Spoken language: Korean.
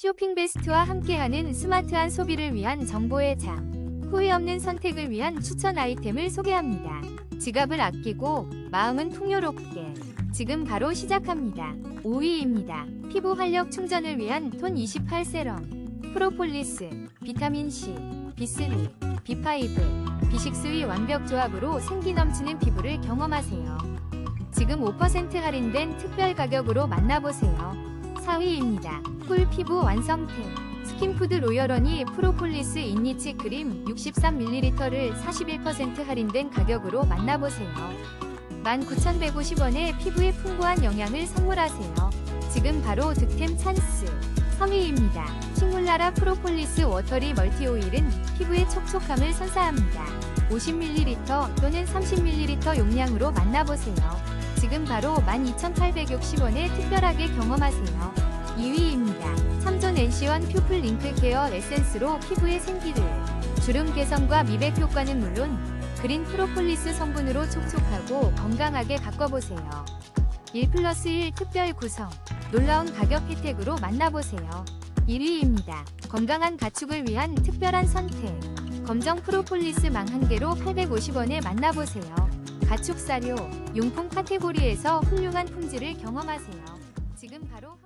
쇼핑 베스트와 함께하는 스마트한 소비를 위한 정보의 장. 후회 없는 선택을 위한 추천 아이템을 소개합니다. 지갑을 아끼고 마음은 풍요롭게. 지금 바로 시작합니다. 5위입니다. 피부 활력 충전을 위한 톤 28 세럼. 프로폴리스, 비타민C, B3, B5, B6의 완벽 조합으로 생기 넘치는 피부를 경험하세요. 지금 5% 할인된 특별 가격으로 만나보세요. 4위입니다. 쿨 피부 완성템. 스킨푸드 로열원이 프로폴리스 인니치 크림 63ml를 41% 할인된 가격으로 만나보세요. 19,150원에 피부에 풍부한 영양을 선물하세요. 지금 바로 득템 찬스. 3위입니다. 식물나라 프로폴리스 워터리 멀티오일은 피부의 촉촉함을 선사합니다. 50ml 또는 30ml 용량으로 만나보세요. 지금 바로 12,860원에 특별하게 경험하세요. 2위입니다. 3존 NC1 퓨플 링크 케어 에센스로 피부의 생기를 주름 개선과 미백 효과는 물론 그린 프로폴리스 성분으로 촉촉하고 건강하게 가꿔보세요. 1 플러스 1 특별 구성 놀라운 가격 혜택으로 만나보세요. 1위입니다. 건강한 가축을 위한 특별한 선택 검정 프로폴리스 망한 개로 850원에 만나보세요. 가축 사료, 용품 카테고리에서 훌륭한 품질을 경험하세요. 지금 바로